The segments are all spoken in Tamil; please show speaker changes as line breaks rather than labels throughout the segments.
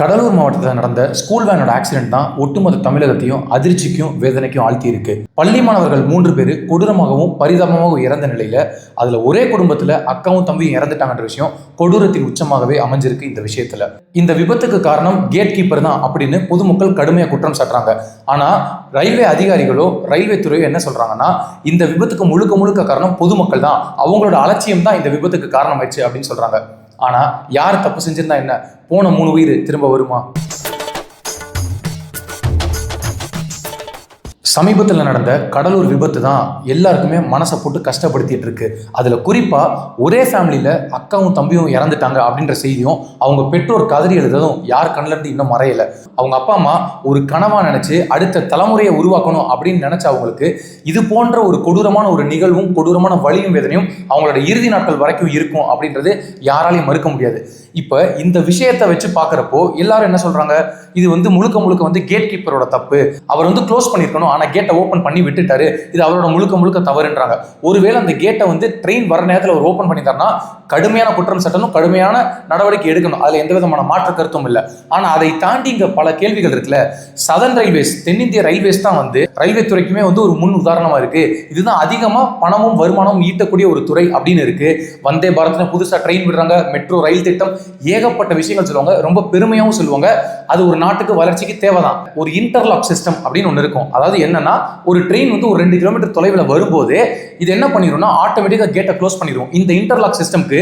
கடலூர் மாவட்டத்தில் நடந்த ஸ்கூல் வேனோட ஆக்சிடென்ட் தான் ஒட்டுமொத்த தமிழகத்தையும் அதிர்ச்சிக்கும் வேதனைக்கும் ஆழ்த்தி இருக்கு பள்ளி மாணவர்கள் மூன்று பேர் கொடூரமாகவும் பரிதாபமாகவும் இறந்த நிலையில் அதில் ஒரே குடும்பத்தில் அக்காவும் தம்பியும் இறந்துட்டாங்கன்ற விஷயம் கொடூரத்தின் உச்சமாகவே அமைஞ்சிருக்கு இந்த விஷயத்தில். இந்த விபத்துக்கு காரணம் கேட் கீப்பர் தான் அப்படின்னு பொதுமக்கள் கடுமையாக குற்றம் சாட்டுறாங்க. ஆனால் ரயில்வே அதிகாரிகளோ ரயில்வே துறையோ என்ன சொல்கிறாங்கன்னா இந்த விபத்துக்கு முழுக்க முழுக்க காரணம் பொதுமக்கள் தான். அவங்களோட அலட்சியம் தான் இந்த விபத்துக்கு காரணமாயிடுச்சு அப்படின்னு சொல்கிறாங்க ஆனால் யார் தப்பு செஞ்சிருந்தா என்ன? போன மூணு உயிர் திரும்ப வருமா? சமீபத்தில் நடந்த கடலூர் விபத்து தான் எல்லாருக்குமே மனசை போட்டு கஷ்டப்படுத்திட்டு இருக்கு. அதில் குறிப்பாக ஒரே ஃபேமிலியில் அக்காவும் தம்பியும் இறந்துட்டாங்க அப்படின்ற செய்தியும் அவங்க பெற்றோர் கதறி எழுதுறதும் யார் கண்ணுல இருந்து இன்னும் மறையலை. அவங்க அப்பா அம்மா ஒரு கனவாக நினச்சி அடுத்த தலைமுறையை உருவாக்கணும் அப்படின்னு நினச்ச அவங்களுக்கு இது போன்ற ஒரு கொடூரமான ஒரு நிகழ்வும் கொடூரமான வலியும் வேதனையும் அவங்களோட இறுதி நாட்கள் வரைக்கும் இருக்கும் அப்படின்றது யாராலையும் மறுக்க முடியாது. இப்போ இந்த விஷயத்தை வச்சு பார்க்குறப்போ எல்லாரும் என்ன சொல்கிறாங்க இது வந்து முழுக்க முழுக்க வந்து கேட் கீப்பரோட தப்பு. அவர் வந்து க்ளோஸ் பண்ணியிருக்கணும். ஆனால் கேட்டை ஓப்பன் பண்ணி விட்டுட்டாரு. இது அவரோட முழுக்க முழுக்க தவறுன்றாங்க. ஒருவேளை அந்த கேட்டை வந்து ட்ரெயின் வர நேரத்தில் அவர் ஓப்பன் பண்ணிட்டாருன்னா கடுமையான குற்றம் சட்டணும் கடுமையான நடவடிக்கை எடுக்கணும். அதில் எந்த விதமான மாற்று கருத்தும் இல்லை. ஆனால் அதை தாண்டி இங்கே பல கேள்விகள் இருக்குல்ல. சதன் ரயில்வேஸ் தென்னிந்திய ரயில்வேஸ் தான் வந்து ரயில்வே துறைக்குமே வந்து ஒரு முன் உதாரணமாக இருக்கு. இதுதான் அதிகமாக பணமும் வருமானமும் ஈட்டக்கூடிய ஒரு துறை அப்படின்னு இருக்கு. வந்தே பாரத்ல புதுசாக ட்ரெயின் விடுறாங்க. மெட்ரோ ரயில் திட்டம் ஏகப்பட்ட விஷயங்கள் சொல்லுவாங்க. ரொம்ப பெருமையாகவும் சொல்லுவாங்க. அது ஒரு நாட்டுக்கு வளர்ச்சிக்கு தேவைதான். ஒரு இன்டர்லாக் சிஸ்டம் அப்படின்னு ஒன்று இருக்கும். அதாவது என்னன்னா ஒரு ட்ரெயின் வந்து ஒரு ரெண்டு கிலோமீட்டர் தொலைவில் வரும்போது இது என்ன பண்ணிடும்னா ஆட்டோமேட்டிக்காக கேட்டை க்ளோஸ் பண்ணிடும் இந்த இன்டர்லாக் சிஸ்டம்க்கு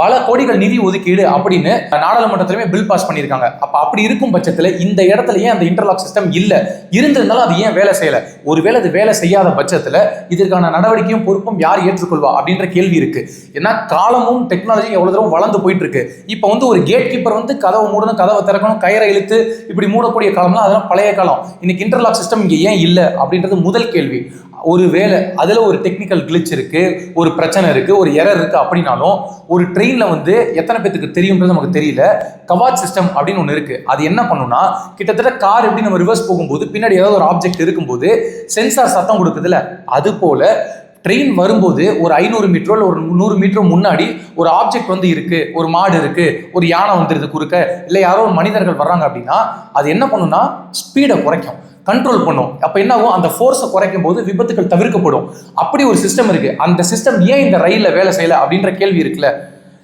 பல கோடிகள் நிதி ஒதுக்கீடு அப்படின்னு நாடாளுமன்றத்திலுமே பில் பாஸ் பண்ணியிருக்காங்க. அப்ப அப்படி இருக்கும் பட்சத்தில் இந்த இடத்துல ஏன் அந்த இன்டர்லாக் சிஸ்டம் இல்ல? இருந்திருந்தாலும் அது ஏன் வேலை செய்யல? ஒருவேளை அது வேலை செய்யாத பட்சத்தில் இதற்கான நடவடிக்கையும் பொறுப்பும் யார் ஏற்றுக்கொள்வா அப்படின்ற கேள்வி இருக்கு. ஏன்னா காலமும் டெக்னாலஜியும் எவ்வளவு தூரம் வளர்ந்து போயிட்டு இருக்கு இப்போ வந்து ஒரு கேட் கீப்பர் வந்து கதவை மூடணும் கதவை திறக்கணும் கயிறை இழுத்து இப்படி மூடக்கூடிய காலம்லாம் அதெல்லாம் பழைய காலம். இன்னைக்கு இன்டர்லாக் சிஸ்டம் இங்கே ஏன் இல்லை அப்படின்றது முதல் கேள்வி. ஒரு வேலை அதில் ஒரு டெக்னிக்கல் கிளிச் இருக்குது ஒரு பிரச்சனை இருக்குது ஒரு எரர் இருக்குது அப்படின்னாலும் ஒரு ட்ரெயினில் வந்து எத்தனை பேத்துக்கு தெரியுன்றது நமக்கு தெரியல. கவாட் சிஸ்டம் அப்படின்னு ஒன்று இருக்குது அது என்ன பண்ணுன்னா கிட்டத்தட்ட கார் எப்படி நம்ம ரிவர்ஸ் போகும்போது பின்னாடி ஏதாவது ஒரு ஆப்ஜெக்ட் இருக்கும்போது சென்சார் சத்தம் கொடுக்குதுல்ல அது போல் ட்ரெயின் வரும்போது ஒரு ஐநூறு மீட்டரோ இல்லை ஒரு நூறு மீட்டரோ முன்னாடி ஒரு ஆப்ஜெக்ட் வந்து இருக்குது ஒரு மாடு இருக்குது ஒரு யானை வந்துடுது குறுக்க இல்லை யாரோ ஒரு மனிதர்கள் வர்றாங்க அப்படின்னா அது என்ன பண்ணுன்னா ஸ்பீடை குறைக்கும். கண்ட்ரோல் பண்ணும். அப்போ என்ன ஆகும் அந்த ஃபோர்ஸை குறைக்கும் போது விபத்துகள் தவிர்க்கப்படும். அப்படி ஒரு சிஸ்டம் இருக்குது அந்த சிஸ்டம் ஏன் இந்த ரயிலில் வேலை செய்யலை அப்படின்ற கேள்வி இருக்குல்ல?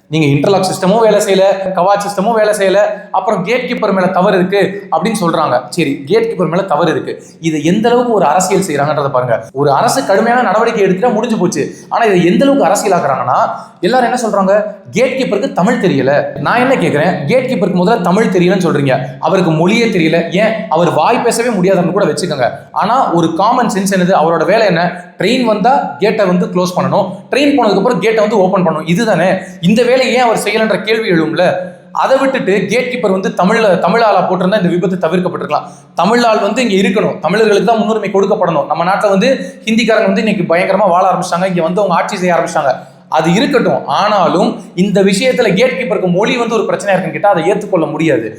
நீங்க இன்டர்லாக் சிஸ்டமும் வேலை செய்யல கவாச் சிஸ்டமும் வேலை செய்யல அப்புறம் கேட் கீப்பர் மேல தவறு இருக்கு அப்படின்னு சொல்றாங்க. சரி கேட் கீப்பர் மேல தவறு இருக்கு. இது எந்த அளவுக்கு ஒரு அரசியல் செய்யறாங்கன்றத பாருங்க. ஒரு அரசு கடுமையான நடவடிக்கை எடுத்துட்டா முடிஞ்சு போச்சு. ஆனா இதை எந்த அளவுக்கு அரசியலாக்குறாங்கன்னா எல்லாரும் என்ன சொல்றாங்க? கேட் கீப்பருக்கு தமிழ் தெரியல. நான் என்ன கேட்குறேன் கேட் கீப்பருக்கு முதல்ல தமிழ் தெரியலன்னு சொல்றீங்க. அவருக்கு மொழியே தெரியல. ஏன்? அவர் வாய் பேசவே முடியாதுன்னு கூட வச்சுக்கோங்க. ஆனா ஒரு காமன் சென்ஸ் என்னது? அவரோட வேலை என்ன? ட்ரெயின் வந்தா கேட்டை வந்து க்ளோஸ் பண்ணணும். ட்ரெயின் போனதுக்கு அப்புறம் கேட்டை வந்து ஓப்பன் பண்ணணும். இதுதானே. இந்த வேலை வேலையை ஏன் அவர் செய்யலைன்ற கேள்வி எழும்ல? அதை விட்டுட்டு கேட் கீப்பர் வந்து தமிழில் தமிழ் ஆளா போட்டிருந்தா இந்த விபத்து தவிர்க்கப்பட்டிருக்கலாம். தமிழால் வந்து இங்க இருக்கணும். தமிழர்களுக்கு தான் முன்னுரிமை கொடுக்கப்படணும். நம்ம நாட்டில் வந்து ஹிந்திக்காரங்க வந்து இன்னைக்கு பயங்கரமா வாழ ஆரம்பிச்சிட்டாங்க. இங்க வந்து அவங்க ஆட்சி செய்ய ஆரம்பிச்சாங்க அது இருக்கட்டும். ஆனாலும் இந்த விஷயத்துல கேட் கீப்பருக்கு மொழி வந்து ஒரு பிரச்சனையா இருக்குன்னு கேட்டா அதை ஏற்றுக்கொள்ள முடியாது.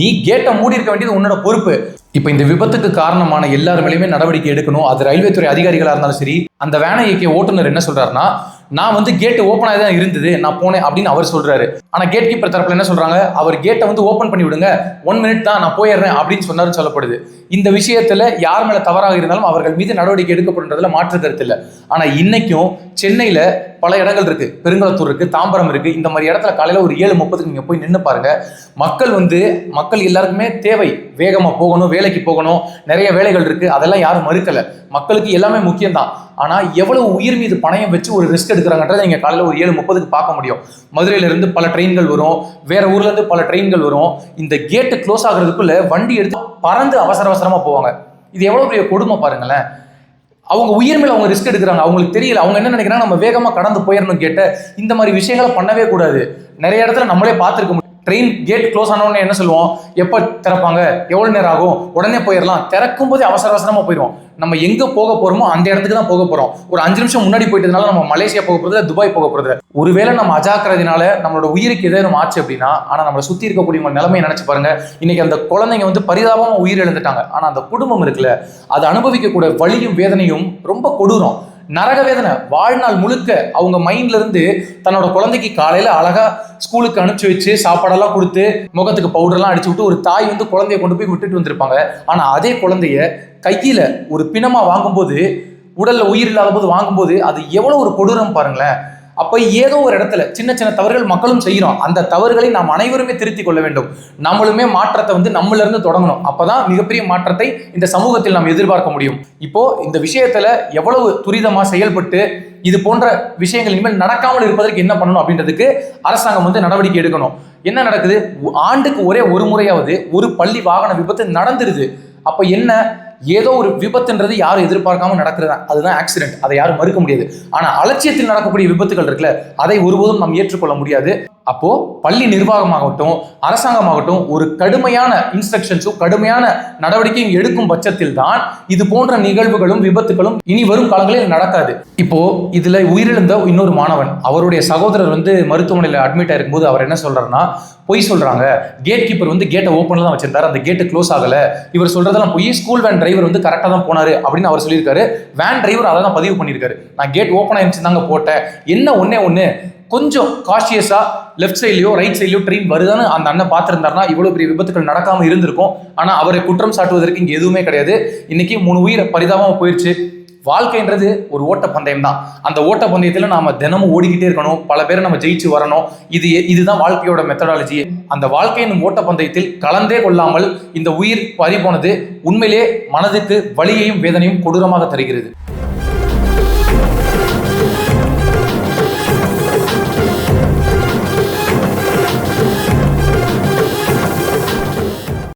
நீ கேட்டை மூடி இருக்க வேண்டியது உன்னோட பொறுப்பு. இப்போ இந்த விபத்துக்கு காரணமான எல்லார் மேலேயுமே நடவடிக்கை எடுக்கணும். அது ரயில்வே துறை அதிகாரிகளாக இருந்தாலும் சரி அந்த வேனை இயக்கிய ஓட்டுநர் என்ன சொல்றாருன்னா நான் வந்து கேட்டு ஓப்பன் ஆகி தான் இருந்தது நான் போனேன் அப்படின்னு அவர் சொல்றாரு. ஆனால் கேட் கீப்பர் தரப்புல என்ன சொல்றாங்க அவர் கேட்டை வந்து ஓப்பன் பண்ணி விடுங்க ஒன் மினிட் தான் நான் போயிடுறேன் அப்படின்னு சொன்னாருன்னு சொல்லப்படுது. இந்த விஷயத்துல யார் மேல தவறாக இருந்தாலும் அவர்கள் மீது நடவடிக்கை எடுக்கப்படுன்றதுல மாற்று கருத்து இல்லை. ஆனால் இன்னைக்கும் சென்னையில பல இடங்கள் இருக்கு. பெருங்குளத்தூர் இருக்கு தாம்பரம் இருக்கு. இந்த மாதிரி இடத்துல காலையில ஒரு ஏழு முப்பதுக்கு நீங்க போய் நின்று பாருங்க. மக்கள் வந்து மக்கள் எல்லாருக்குமே தேவை. வேகமா போகணும் வேலைக்கு போகணும். நிறைய வேலைகள் இருக்கு. அதெல்லாம் யாரும் மறுக்கல. மக்களுக்கு எல்லாமே முக்கியம் தான் ஆனா எவ்வளவு உயிர் மீது பணயம் வச்சு ஒரு ரிஸ்க் எடுக்கிறாங்கன்றதை நீங்க காலையில ஒரு ஏழு முப்பதுக்கு பார்க்க முடியும். மதுரையில இருந்து பல ட்ரெயின்கள் வரும். வேற ஊர்ல இருந்து பல ட்ரெயின்கள் வரும். இந்த கேட்டு க்ளோஸ் ஆகுறதுக்குள்ள வண்டி எடுத்து பறந்து அவசர அவசரமா போவாங்க. இது எவ்வளவு பெரிய கொடுமை பாருங்களேன். அவங்க உயிர் மேல அவங்க ரிஸ்க் எடுக்கிறாங்க. அவங்களுக்கு தெரியல. அவங்க என்ன நினைக்கிறாங்க நம்ம வேகமா கடந்து போயிடணும் கேட்ட இந்த மாதிரி விஷயங்களை பண்ணவே கூடாது. நிறைய இடத்துல நம்மளே பார்த்துருக்க முடியும். ட்ரெயின் கேட் க்ளோஸ் ஆனோடனே என்ன சொல்லுவோம்? எப்போ திறப்பாங்க? எவ்வளோ நேரம் ஆகும்? உடனே போயிடலாம் திறக்கும் போதே அவசர அவசரமாக போயிடுவோம். நம்ம எங்கே போக போகிறோமோ அந்த இடத்துக்கு தான் போக போகிறோம் ஒரு அஞ்சு நிமிஷம் முன்னாடி போயிட்டதுனால நம்ம மலேசியா போக போறது துபாய் போக போறது. ஒருவேளை நம்ம அஜாக்கிறதுனால நம்மளோட உயிருக்கு ஏதேனும் ஆச்சு அப்படின்னா ஆனால் நம்மளை சுற்றி இருக்கக்கூடிய நிலைமையை நினச்சி பாருங்க. இன்னைக்கு அந்த குழந்தைங்க வந்து பரிதாபமாக உயிர் இழந்துட்டாங்க. ஆனால் அந்த குடும்பம் இருக்குல்ல அது அனுபவிக்கக்கூடிய வழியும் வேதனையும் ரொம்ப கொடூரம். நரக வேதனை. வாழ்நாள் முழுக்க அவங்க மைண்ட்ல இருந்து தன்னோட குழந்தைக்கு காலையில அழகா ஸ்கூலுக்கு அனுப்பிச்சு வச்சு சாப்பாடெல்லாம் கொடுத்து முகத்துக்கு பவுடர்லாம் அடிச்சு விட்டு ஒரு தாய் வந்து குழந்தைய கொண்டு போய் விட்டுட்டு வந்திருப்பாங்க. ஆனா அதே குழந்தைய கையில் ஒரு பிணமாக வாங்கும்போது உடலில் உயிர் இல்லாத போது வாங்கும்போது அது எவ்வளோ ஒரு கொடூரம் பாருங்களேன். அப்போ ஏதோ ஒரு இடத்துல சின்ன சின்ன தவறுகள் மக்களும் செய்கிறோம் அந்த தவறுகளை நாம் அனைவருமே திருத்திக் கொள்ள வேண்டும். நம்மளுமே மாற்றத்தை வந்து நம்மளிருந்து தொடங்கணும். அப்போ தான் மிகப்பெரிய மாற்றத்தை இந்த சமூகத்தில் நாம் எதிர்பார்க்க முடியும். இப்போது இந்த விஷயத்தில் எவ்வளவு துரிதமாக செயல்பட்டு இது போன்ற விஷயங்கள் இனிமேல் நடக்காமல் இருப்பதற்கு என்ன பண்ணணும் அப்படின்றதுக்கு அரசாங்கம் வந்து நடவடிக்கை எடுக்கணும். என்ன நடக்குது? ஆண்டுக்கு ஒரே ஒரு முறையாவது ஒரு பள்ளி வாகன விபத்து நடந்துருது. அப்போ என்ன? ஏதோ ஒரு விபத்துன்றது யாரும் எதிர்பார்க்காம நடக்கிறது அதுதான் ஆக்சிடென்ட் அதை யாரும் மறுக்க முடியாது. ஆனா அலட்சியத்தில் நடக்கக்கூடிய விபத்துகள் இருக்குல்ல அதை ஒருபோதும் நாம் ஏற்றுக்கொள்ள முடியாது. அப்போ பள்ளி நிர்வாகமாகட்டும் அரசாங்கமாகட்டும் ஒரு கடுமையான இன்ஸ்ட்ரக்ஷன்ஸும் கடுமையான நடவடிக்கையும் எடுக்கும் பட்சத்தில் தான் இது போன்ற நிகழ்வுகளும் விபத்துகளும் இனி வரும் காலங்களில் நடக்காது. இப்போ இதுல உயிரிழந்த இன்னொரு மாணவன் அவருடைய சகோதரர் வந்து மருத்துவமனையில் அட்மிட் ஆயிருக்கும்போது அவர் என்ன சொல்றாருன்னா பொய் சொல்றாங்க. கேட் கீப்பர் வந்து கேட்டை ஓப்பன்ல தான் வச்சிருந்தாரு. அந்த கேட்டு க்ளோஸ் ஆகல. இவர் சொல்றதெல்லாம் பொய். ஸ்கூல் வேன் டிரைவர் வந்து கரெக்டாக தான் போனாரு அப்படின்னு அவர் சொல்லியிருக்காரு. வேன் டிரைவர் அதை தான் பதிவு பண்ணியிருக்காரு. நான் கேட் ஓப்பன் ஆயிருச்சு தாங்க போட்டேன். என்ன ஒண்ணே ஒன்று கொஞ்சம் காஷியஸாக லெஃப்ட் சைட்லையோ ரைட் சைட்லையோ ட்ரெயின் வருதான்னு அந்த அண்ணன் பார்த்துருந்தாருனா இவ்வளோ பெரிய விபத்துகள் நடக்காமல் இருந்திருக்கும். ஆனால் அவரை குற்றம் சாட்டுவதற்கு இங்கே எதுவுமே கிடையாது. இன்னைக்கு மூணு உயிர் பரிதாபமாக போயிடுச்சு வாழ்க்கைன்றது ஒரு ஓட்டப்பந்தயம் தான் அந்த ஓட்டப்பந்தயத்தில் நாம தினமும் ஓடிக்கிட்டே இருக்கணும். பல பேரை நம்ம ஜெயிச்சு வரணும். இது இதுதான் வாழ்க்கையோட மெத்தடாலஜி அந்த வாழ்க்கையின் ஓட்டப்பந்தயத்தில் கலந்தே கொள்ளாமல் இந்த உயிர் பறி போனது உண்மையிலே மனதுக்கு வலியையும் வேதனையும் கொடூரமாக தருகிறது.